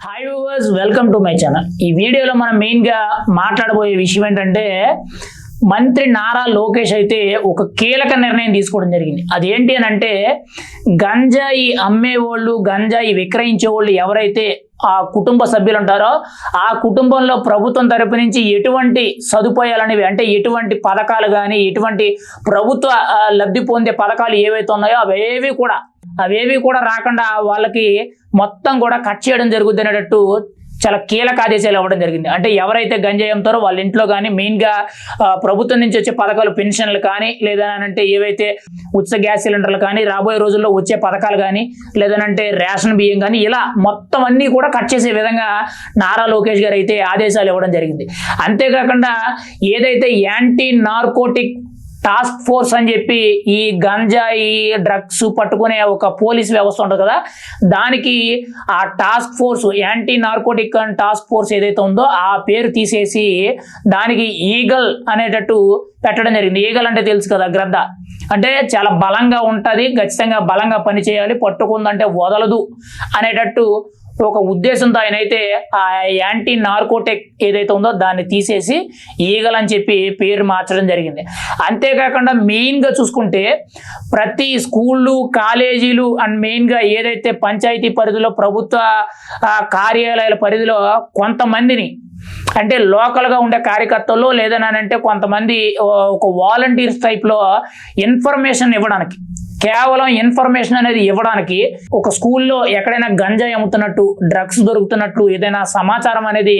Hi viewers welcome to my channel ఈ వీడియోలో మనం మెయిన్గా మాట్లాడబోయే విషయం ఏంటంటే మంత్రి నారా లోకేష్ అయితే ఒక కీలక నిర్ణయం తీసుకోవడం జరిగింది. అదేంటి అని అంటే గంజాయి అమ్మేవాళ్ళు గంజాయి విక్రయించే వాళ్ళు ఎవరైతే ఆ కుటుంబ సభ్యులు ఉంటారో ఆ కుటుంబంలో ప్రభుత్వం తరపు నుంచి ఎటువంటి సదుపాయాలు అనేవి అంటే ఎటువంటి పథకాలు కానీ ఎటువంటి ప్రభుత్వ లబ్ధి పొందే పథకాలు ఏవైతే ఉన్నాయో అవేవి కూడా అవేవి కూడా రాకుండా వాళ్ళకి మొత్తం కూడా కట్ చేయడం జరుగుద్ది అనేటట్టు చాలా కీలక ఆదేశాలు ఇవ్వడం జరిగింది. అంటే ఎవరైతే గంజాయి అమ్ముతారో వాళ్ళ ఇంట్లో కానీ మెయిన్గా ప్రభుత్వం నుంచి వచ్చే పథకాలు పెన్షన్లు కానీ లేదనంటే అంటే ఏవైతే ఉచిత గ్యాస్ సిలిండర్లు కానీ రాబోయే రోజుల్లో వచ్చే పథకాలు కానీ లేదనంటే రేషన్ బియ్యం కానీ ఇలా మొత్తం అన్నీ కూడా కట్ చేసే విధంగా నారా లోకేష్ గారు అయితే ఆదేశాలు ఇవ్వడం జరిగింది. అంతేకాకుండా ఏదైతే యాంటీ నార్కోటిక్ టాస్క్ ఫోర్స్ అని చెప్పి ఈ గంజాయి డ్రగ్స్ పట్టుకునే ఒక పోలీస్ వ్యవస్థ ఉంటుంది కదా. దానికి ఆ task force anti narcotic and task force ఏదైతే ఉందో ఆ పేరు తీసేసి దానికి ఈగల్ అనేటట్టు పెట్టడం జరిగింది. ఈగల్ అంటే తెలుసు కదా గ్రద్ద అంటే చాలా బలంగా ఉంటుంది ఖచ్చితంగా బలంగా పనిచేయాలి పట్టుకుందంటే వదలదు అనేటట్టు ఒక ఉద్దేశంతో ఆయన అయితే ఆ యాంటీ నార్కోటెక్ ఏదైతే ఉందో దాన్ని తీసేసి ఈగల్ అని చెప్పి పేరు మార్చడం జరిగింది. అంతేకాకుండా మెయిన్గా చూసుకుంటే ప్రతి స్కూళ్ళు కాలేజీలు అండ్ మెయిన్గా ఏదైతే పంచాయతీ పరిధిలో ప్రభుత్వ కార్యాలయాల పరిధిలో కొంతమందిని అంటే లోకల్గా ఉండే కార్యకర్తలు లేదనంటే కొంతమంది ఒక వాలంటీర్స్ టైప్లో ఇన్ఫర్మేషన్ ఇవ్వడానికి కేవలం ఇన్ఫర్మేషన్ అనేది ఇవ్వడానికి ఒక స్కూల్లో ఎక్కడైనా గంజాయి అమ్ముతున్నట్టు డ్రగ్స్ దొరుకుతున్నట్టు ఏదైనా సమాచారం అనేది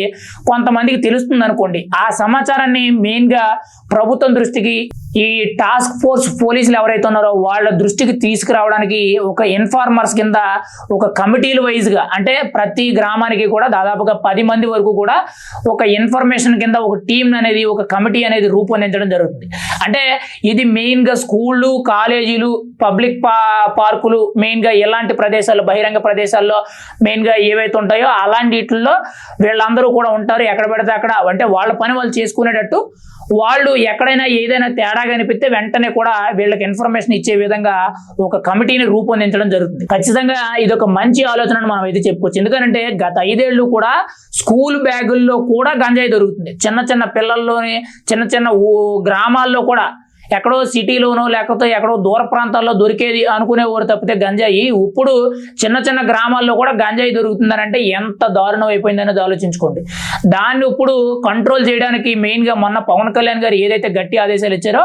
కొంతమందికి తెలుస్తుంది అనుకోండి ఆ సమాచారాన్ని మెయిన్గా ప్రభుత్వం దృష్టికి ఈ టాస్క్ ఫోర్స్ పోలీసులు ఎవరైతే ఉన్నారో వాళ్ళ దృష్టికి తీసుకురావడానికి ఒక ఇన్ఫార్మర్స్ కింద ఒక కమిటీలు వైజ్గా అంటే ప్రతి గ్రామానికి కూడా దాదాపుగా పది మంది వరకు కూడా ఒక ఇన్ఫర్మేషన్ కింద ఒక టీం అనేది ఒక కమిటీ అనేది రూపొందించడం జరుగుతుంది. అంటే ఇది మెయిన్గా స్కూళ్ళు కాలేజీలు పబ్లిక్ పా పార్కులు మెయిన్గా ఎలాంటి ప్రదేశాలు బహిరంగ ప్రదేశాల్లో మెయిన్గా ఏవైతే ఉంటాయో అలాంటి వీటిల్లో వీళ్ళందరూ కూడా ఉంటారు. ఎక్కడ పెడితే అక్కడ అంటే వాళ్ళ పని వాళ్ళు చేసుకునేటట్టు వాళ్ళు ఎక్కడైనా ఏదైనా తేడా కనిపిస్తే వెంటనే కూడా వీళ్ళకి ఇన్ఫర్మేషన్ ఇచ్చే విధంగా ఒక కమిటీని రూపొందించడం జరుగుతుంది. ఖచ్చితంగా ఇది ఒక మంచి ఆలోచన మనం అయితే చెప్పుకోవచ్చు. ఎందుకంటే గత ఐదేళ్ళు కూడా స్కూల్ బ్యాగుల్లో కూడా గంజాయి దొరుకుతుంది. చిన్న చిన్న పిల్లల్లోని చిన్న చిన్న గ్రామాల్లో కూడా ఎక్కడో సిటీలోనో లేకపోతే ఎక్కడో దూర ప్రాంతాల్లో దొరికేది అనుకునేవారు తప్పితే గంజాయి. ఇప్పుడు చిన్న చిన్న గ్రామాల్లో కూడా గంజాయి దొరుకుతుందనంటే ఎంత దారుణం అయిపోయిందనేది ఆలోచించుకోండి. దాన్ని ఇప్పుడు కంట్రోల్ చేయడానికి మెయిన్గా మొన్న పవన్ కళ్యాణ్ గారు ఏదైతే గట్టి ఆదేశాలు ఇచ్చారో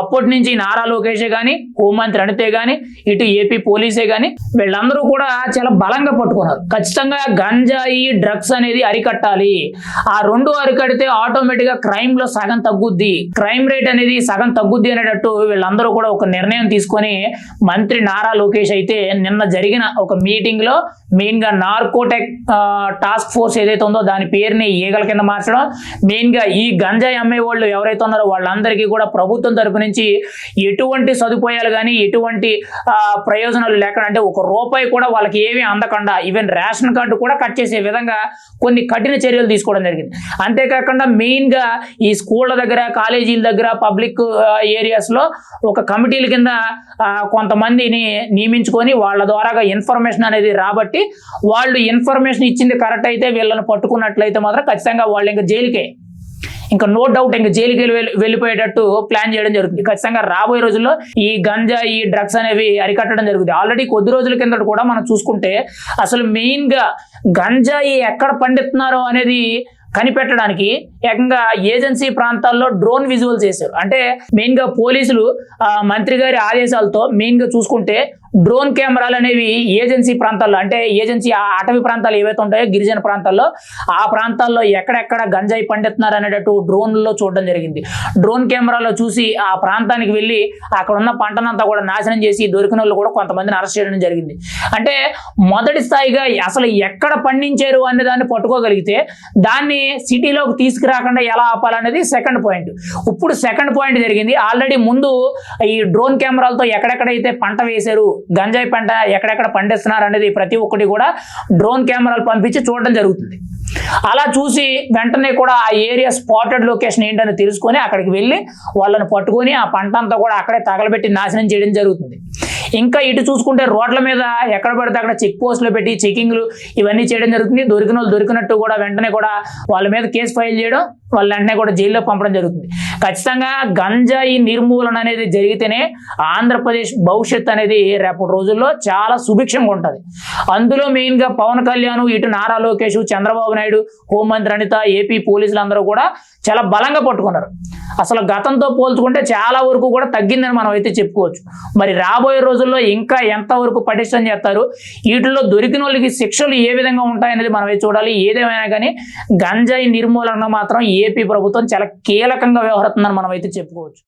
అప్పటి నుంచి నారా లోకేషే కానీ హోంమంత్రి అనితే కానీ ఇటు ఏపీ పోలీసే కానీ వీళ్ళందరూ కూడా చాలా బలంగా పట్టుకున్నారు. ఖచ్చితంగా గంజాయి డ్రగ్స్ అనేది అరికట్టాలి. ఆ రెండు అరికడితే ఆటోమేటిక్గా క్రైమ్లో సగం తగ్గుద్ది. క్రైమ్ రేట్ అనేది సగం తగ్గుద్ది. అనేటట్టు వీళ్ళందరూ కూడా ఒక నిర్ణయం తీసుకొని మంత్రి నారా లోకేష్ అయితే నిన్న జరిగిన ఒక మీటింగ్లో మెయిన్గా నార్కోటెక్ టాస్క్ ఫోర్స్ ఏదైతే ఉందో దాని పేరుని ఈగల కింద మార్చడం మెయిన్గా ఈ గంజాయి అమ్మే వాళ్ళు ఎవరైతే ఉన్నారో వాళ్ళందరికీ కూడా ప్రభుత్వం తరపు నుంచి ఎటువంటి సదుపాయాలు కానీ ఎటువంటి ప్రయోజనాలు లేకుండా అంటే ఒక రూపాయి కూడా వాళ్ళకి ఏమీ అందకుండా ఈవెన్ రేషన్ కార్డు కూడా కట్ చేసే విధంగా కొన్ని కఠిన చర్యలు తీసుకోవడం జరిగింది. అంతేకాకుండా మెయిన్గా ఈ స్కూళ్ళ దగ్గర కాలేజీల దగ్గర పబ్లిక్ ఏరియాస్లో ఒక కమిటీల కింద కొంతమందిని నియమించుకొని వాళ్ళ ద్వారాగా ఇన్ఫర్మేషన్ అనేది రాబట్టి వాళ్ళు ఇన్ఫర్మేషన్ ఇచ్చింది కరెక్ట్ అయితే వీళ్ళని పట్టుకున్నట్లయితే మాత్రం ఖచ్చితంగా వాళ్ళు ఇంకా జైలుకే. ఇంకా నో డౌట్ ఇంకా జైలుకి వెళ్ళి వెళ్ళిపోయేటట్టు ప్లాన్ చేయడం జరుగుతుంది. ఖచ్చితంగా రాబోయే రోజుల్లో ఈ గంజా ఈ డ్రగ్స్ అనేవి అరికట్టడం జరుగుతుంది. ఆల్రెడీ కొద్ది రోజుల కిందట కూడా మనం చూసుకుంటే అసలు మెయిన్గా గంజాయి ఎక్కడ పండిస్తున్నారో అనేది కనిపెట్టడానికి ఏకంగా ఏజెన్సీ ప్రాంతాల్లో డ్రోన్ విజువల్ చేశారు. అంటే మెయిన్గా పోలీసులు మంత్రి గారి ఆదేశాలతో మెయిన్గా చూసుకుంటే డ్రోన్ కెమెరాలు అనేవి ఏజెన్సీ ప్రాంతాల్లో అంటే ఏజెన్సీ ఆ అటవీ ప్రాంతాలు ఏవైతే ఉంటాయో గిరిజన ప్రాంతాల్లో ఆ ప్రాంతాల్లో ఎక్కడెక్కడ గంజాయి పండిస్తున్నారు అనేటట్టు డ్రోన్లో చూడడం జరిగింది. డ్రోన్ కెమెరాలో చూసి ఆ ప్రాంతానికి వెళ్ళి అక్కడ ఉన్న పంటనంతా కూడా నాశనం చేసి దొరికిన వాళ్ళు కూడా కొంతమందిని అరెస్ట్ చేయడం జరిగింది. అంటే మొదటి స్థాయిగా అసలు ఎక్కడ పండించారు అనే దాన్ని పట్టుకోగలిగితే దాన్ని సిటీలోకి తీసుకురాకుండా ఎలా ఆపాలనేది సెకండ్ పాయింట్. ఇప్పుడు సెకండ్ పాయింట్ జరిగింది. ఆల్రెడీ ముందు ఈ డ్రోన్ కెమెరాలతో ఎక్కడెక్కడైతే పంట వేశారు గంజాయి పంట ఎక్కడెక్కడ పండిస్తున్నారు అనేది ప్రతి ఒక్కటి కూడా డ్రోన్ కెమెరాలు పంపించి చూడడం జరుగుతుంది. అలా చూసి వెంటనే కూడా ఆ ఏరియా స్పాటెడ్ లొకేషన్ ఏంటని తెలుసుకొని అక్కడికి వెళ్ళి వాళ్ళని పట్టుకొని ఆ పంట అంతా కూడా అక్కడే తగలబెట్టి నాశనం చేయడం జరుగుతుంది. ఇంకా ఇటు చూసుకుంటే రోడ్ల మీద ఎక్కడ పడితే అక్కడ చెక్ పోస్టులు పెట్టి చెకింగ్లు ఇవన్నీ చేయడం జరుగుతుంది. దొరికిన వాళ్ళు దొరికినట్టు కూడా వెంటనే కూడా వాళ్ళ మీద కేసు ఫైల్ చేయడం వాళ్ళ వెంటనే కూడా జైల్లో పంపడం జరుగుతుంది. ఖచ్చితంగా గంజాయి నిర్మూలన అనేది జరిగితేనే ఆంధ్రప్రదేశ్ భవిష్యత్ అనేది రేపటి రోజుల్లో చాలా సుభిక్షంగా ఉంటుంది. అందులో మెయిన్గా పవన్ కళ్యాణ్ ఇటు నారా లోకేష్ చంద్రబాబు నాయుడు హోంమంత్రి అనిత ఏపీ పోలీసులు అందరూ కూడా చాలా బలంగా పట్టుకున్నారు. అసలు గతంతో పోల్చుకుంటే చాలా వరకు కూడా తగ్గిందని మనం అయితే చెప్పుకోవచ్చు. మరి రాబోయే రోజుల్లో ఇంకా ఎంతవరకు పటిష్టం చేస్తారు? వీటిలో దొరికిన వాళ్ళకి శిక్షలు ఏ విధంగా ఉంటాయనేది మనం అయితే చూడాలి. ఏదేమైనా కానీ గంజాయి నిర్మూలన మాత్రం ఏపీ ప్రభుత్వం చాలా కీలకంగా వ్యవహరిస్తుందని మనం అయితే చెప్పుకోవచ్చు.